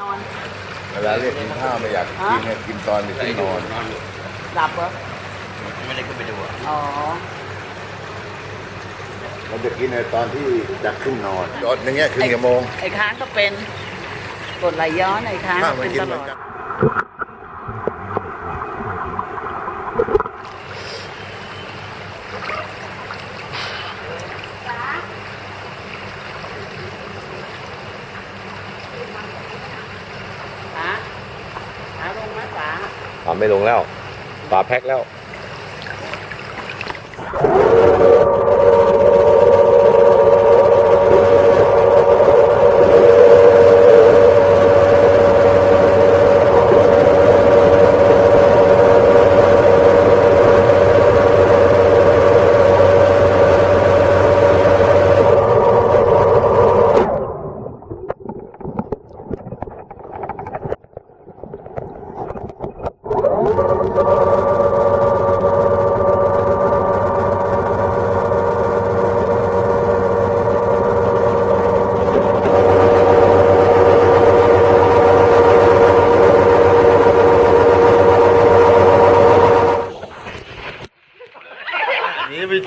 นอน เวลาเรียกกินข้าวไม่อยากกินเนี่ยกินตอนที่นอนนอนอยู่หลับเหรอ ไม่ได้ขึ้นไปดูอะอ๋อ มันจะกินในตอนที่จะขึ้นนอนจอดอย่างเงี้ยครึ่งชั่วโมงไอ้ค้างก็เป็นกดไหลย้อนไอ้ค้างข้าวก็มันเป็นกินตเหลมืออนด กัน ป๋าป๋าลงไหมป๋า ปลาไม่ลงแล้วปลาแพ็คแล้ว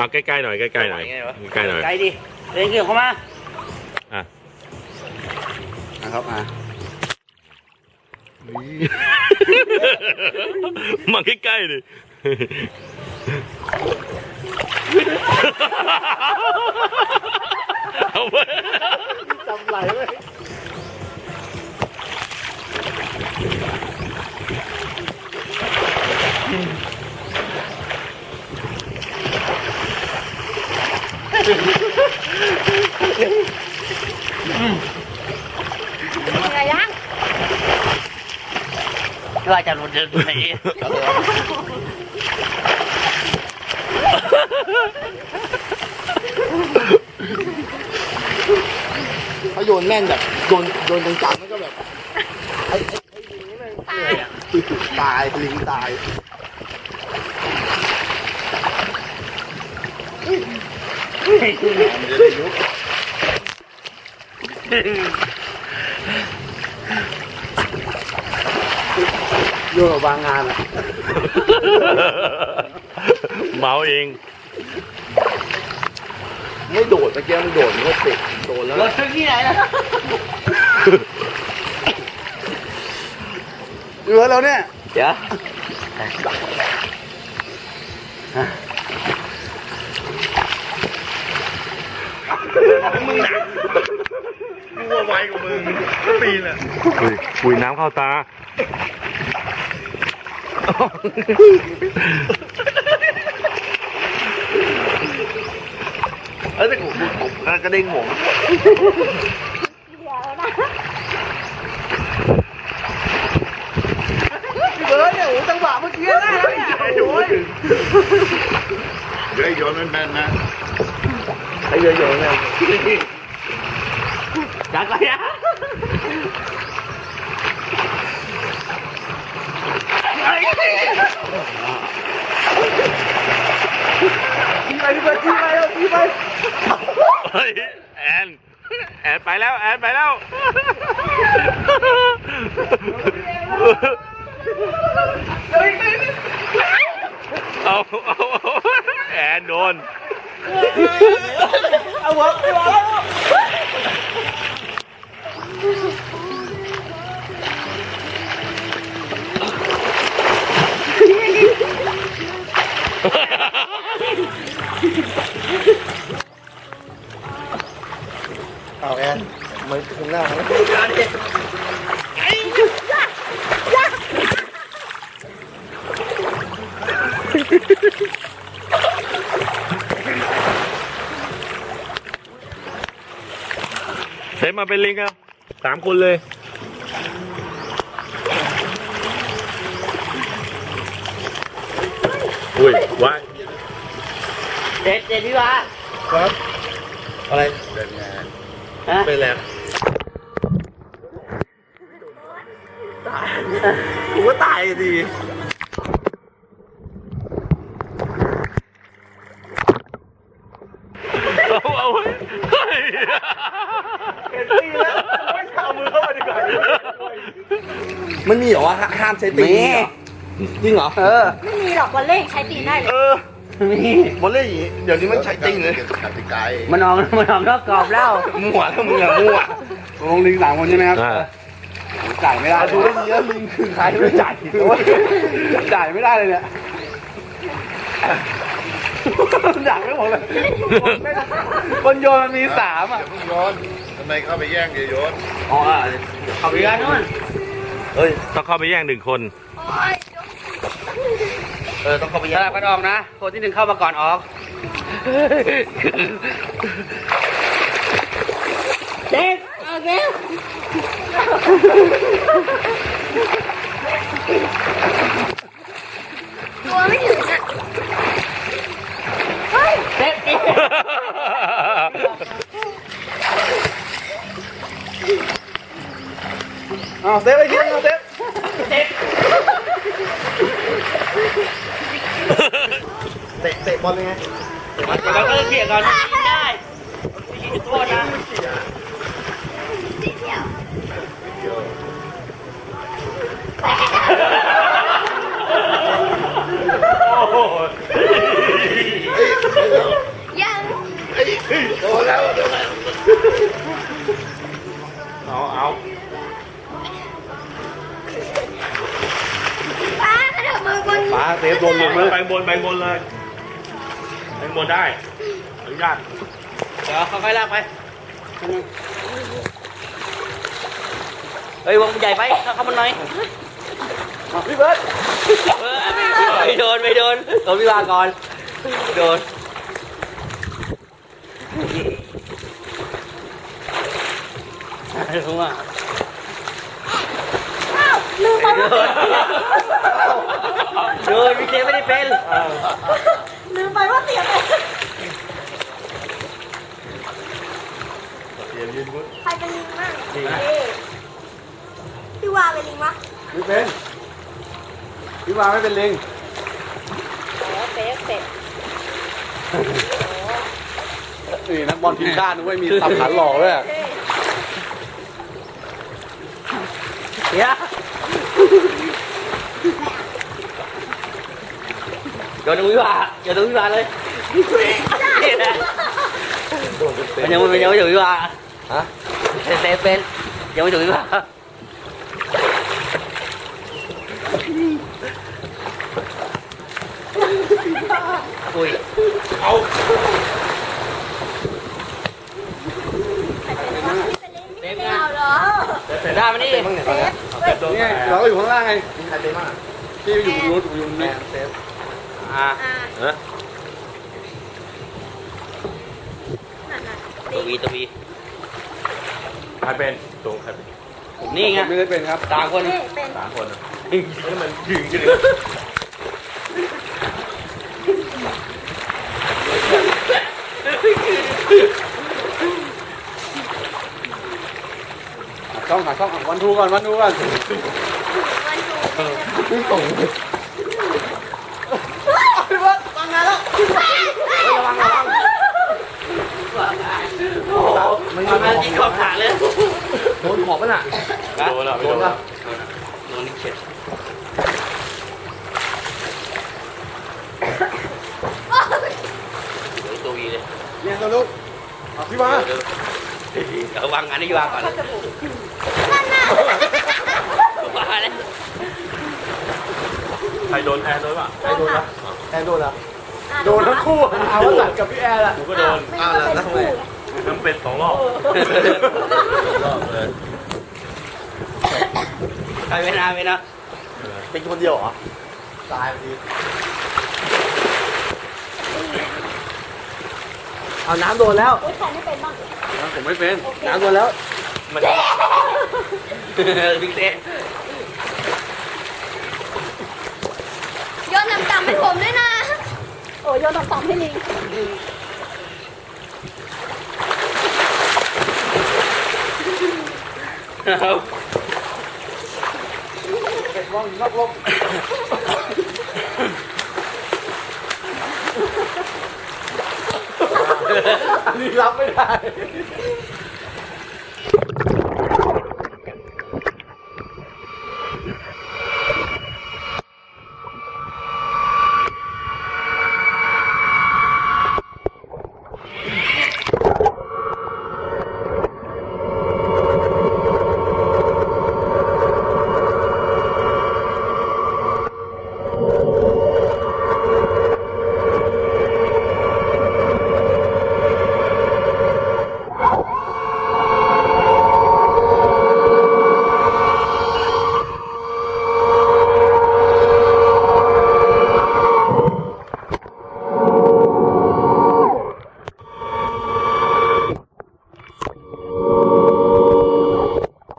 อาใกล้ๆหน่อยใกล้ๆหน่อยไงวะใกล้ๆหน่อยไกลดิเร่งเครื่องเข้ามาอะนะครับอะมาใกล้ๆเว่าจะรุนเดินไหนเขาโยนแม่นแบบโยนโยนจังๆแล้วก็แบบไอ้ไอ้ไอ้ลิงนี่แม่งตายอะตายลิงตายมันจะได้ยุบ โยนออกวางงานอะเมาเอง ไม่โดดเมื่อกี้มันโดดมันก็ติดโดนแล้วรถถึงที่ไหนแล้วเหลือแล้วเนี่ยเดี๋ยวกูว่าไวกว่ามึงปีนอะคุยคุยน้ำเข้าตา เอ้ยแต่ผมผมกระเด้งหมง พี่เบิร์ดเนี่ยโอ้โหจังหวะเมื่อกี้ได้แล้วเนี่ยโอ้ยเดี๋ยวไอ้โยนมันแม่นนะไอ้เยอะๆเนี่ย จักรยาน ทีไปพี่เบิร์ดทีไปแล้วทีไปเฮ้ยแอนแอนไปแล้วแอนไปแล้วเอาเอาเอาแอนโดนเอาหัวไปวางแล้ว เซฟมาเป็นลิงครับสามคนเลยอุ้ยว้ายเด็ดเด็ดพี่วาครับ อะไรเดินงานฮะเป็นแล้วตายกูก็ตายดี เอาเอาเฮ้ย เห็นตีแล้วไม่เอามือเข้ามาดีกว่า มันมีเหรอวะห้ามใช้ตีนมีเหรอจริงเหรอเออไม่มีหรอกวันเล่ใช้ตีนได้เลยเออมีบอลเล่อย่างงี้เดี๋ยวนี้มันใช้ตีนเลยกติกาเองมันออกมันออกนอกกรอบแล้ว มั่วแล้วมึงอะมั่วลงลิงสามคนใช่ไหมครับอ่า จ่ายไม่ได้ดูได้ดีแล้วลิงคือใครไม่จ่ายโอ้ยจ่ายไม่ได้เลยเนี่ยจ่ายไม่หมดเลยคนโยนมันมีสามอะ อย่าเพิ่งโยนทำไมเข้าไปแย่งอย่าโยนอ๋อเอาไปกันนู่น เฮ้ยต้องเข้าไปแย่งหนึ่งคน เออต้องเข้าไปสแย่งลับกันออกนะ คนที่หนึ่งเข้ามาก่อนออก เด็กเอาเด็กตัวไม่ถึงอะเฮ้ยเด็กอีก เอาเซฟไปทีนึงเอาเซฟเตะเตะบอลยังไงเราก็เขี่ยก่อนยิงได้ยิงโทษนะยังโดนแล้วโดนแล้วเอาเอา เซฟโดนลงเลยไปบนไปบนเลยไปบนได้อนุญาตเดี๋ยวค่อยๆลากไป เฮ้ยวงใหญ่ไปเข้ามาหน่อยพี่เบิร์ดไม่โดนไม่โดนโดนวิวาก่อนโดนรู้ว่าลืมไปโดว่านโดนพี่เจไม่ได้เป็นลืมไปว่าเสียไปใครเป็นลิงบ้างเอ๊ะพี่วาเป็นลิงวะไม่เป็นพี่วาไม่เป็นลิงอ๋อเป๊ะเป๊ะนี่นักบอลทีมชาตินึกว่ามีสับขาหล่อด้วยเดี๋ย วโดนวิวาโดนวิวาเลยนี่นะมันยังไม่ยังไม่ถึงวิวาฮะเซฟเซฟเป็นยังไม่ถึงวิวาอุ้ยไม่เอาเหรอเสร็จได้มานี่เซฟเฮ้ยนี่ไงเราก็อยู่ข้างล่างไงมีใครเป็นบ้างอะพี่อยู่ตรงนู้นอยู่ตรงแมนี้นเซฟ อ่าอ่าเออนั่นน่ะตัววีตัววีใครเป็นตรงใครเป็นนี่ไงผมไม่ได้เป็นครับตามคนนี่เป็นสามคนอะแล้วมันยิงกันเลยช่องหาช่องอะวันทูก่อนวันทูก่อนวันดูพี่ส่ง พี่เบิร์ดฟังงานแล้ว ระวังระวังโอ้ โหมันมันยิงขอบขาเลยโดนขอบป่ะน่ะโดนแล้วโดนปะโดนนี่เข็ดเดี๋ยวตัววีเลยเนี่ยตัวลูกเอาพี่วาระวังงานนี้วางก่อนมาแล้วใครโดนแอนโดนป่ะใครโดนละแอนโดนละอะโดนทั้งคู่เอาว่าตัดกับพี่แอร์ละกูก็โดนอ้าวไม่รู้เป็นคู่ ไงน้ำเป็ดสองรอบรอบเลยใครไม่นาไม่นะเป็นคนเดียวเหรอตายพอดีเอาน้ำโดนแล้วโอ๊ยใครไม่เป็นบ้างผมไม่เป็นน้ำโดนแล้วมันบิ๊กเซ่โยนต่ำๆให้ผมด้วยนะ โอ้ยโยนต่ำๆให้ลิง ครับเก็บว่องนอกลมอันนี้รับไม่ได้